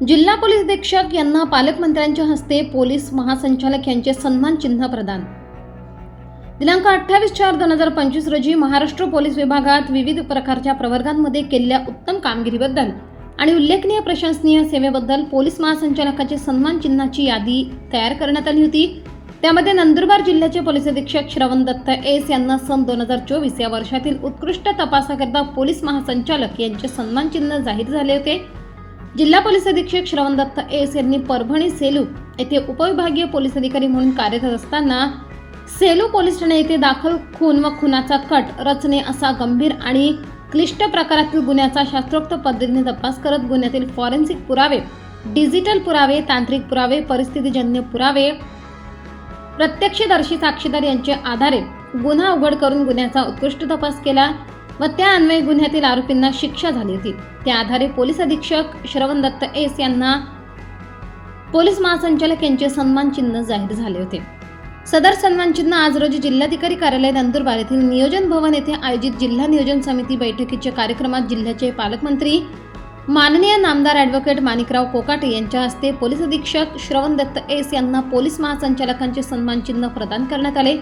जिल्हा पोलीस अधीक्षक यांना पालकमंत्र्यांच्या हस्ते पोलीस महासंचालक यांचे सन्मान चिन्ह प्रदान. दिनांक अठ्ठावीस चार दोन हजार पंचवीस रोजी महाराष्ट्र पोलीस विभागात विविध प्रकारच्या प्रवर्गांमध्ये केलेल्या उत्तम कामगिरीबद्दल आणि उल्लेखनीय प्रशंसनीय सेवेबद्दल पोलीस महासंचालकाचे सन्मान चिन्हाची यादी तयार करण्यात आली होती. त्यामध्ये नंदुरबार जिल्ह्याचे पोलीस अधीक्षक श्रवण दत्त एस यांना सन दोन हजार चोवीस या वर्षातील उत्कृष्ट तपासाकरता पोलीस महासंचालक यांचे सन्मान चिन्ह जाहीर झाले होते. जिल्हा पोलीस अधीक्षक श्रवण दत्त एस यांनी परभणी सेलू येथे उपविभागीय पोलीस अधिकारी म्हणून कार्यरत असताना सेलू पोलीस ठाणे येथे दाखल खून व खुनाचा कट रचने असा गंभीर आणि क्लिष्ट प्रकारातील गुन्ह्याचा शास्त्रोक्त पद्धतीने तपास करत गुन्ह्यातील फॉरेन्सिक पुरावे डिजिटल पुरावे तांत्रिक पुरावे परिस्थितीजन्य पुरावे प्रत्यक्षदर्शी साक्षीदार यांच्या आधारे गुन्हा उघड करून गुन्ह्याचा उत्कृष्ट तपास केला. व त्या अन्वये गुन्ह्यातील आरोपींना शिक्षा झाली होती. त्या आधारे पोलीस अधीक्षक श्रवण दत्त एस यांना पोलीस महासंचालक यांचे सन्मान चिन्ह जाहीर झाले होते. सदर सन्मान चिन्ह आज रोजी जिल्हाधिकारी कार्यालय नंदुरबार येथील नियोजन भवन येथे आयोजित जिल्हा नियोजन समिती बैठकीच्या कार्यक्रमात जिल्ह्याचे पालकमंत्री माननीय नामदार ॲडव्होकेट माणिकराव कोकाटे यांच्या हस्ते पोलीस अधीक्षक श्रवण दत्त एस यांना पोलीस महासंचालकांचे सन्मान चिन्ह प्रदान करण्यात आले.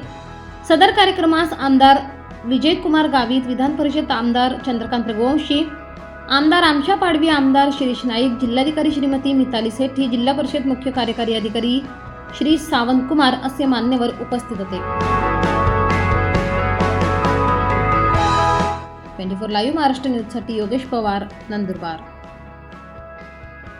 सदर कार्यक्रमास आमदार विजयकुमार गावित विधान परिषद आमदार चंद्रकांत रघुवंशी आमदार आमशा पाडवी आमदार शिरीष नाईक जिल्हाधिकारी श्रीमती मिताली सेठी जिल्हा परिषद मुख्य कार्यकारी अधिकारी श्री सावंत कुमार असे मान्यवर उपस्थित होते. ट्वेंटी फोर लाईव्ह महाराष्ट्र न्यूजसाठी योगेश पवार नंदुरबार.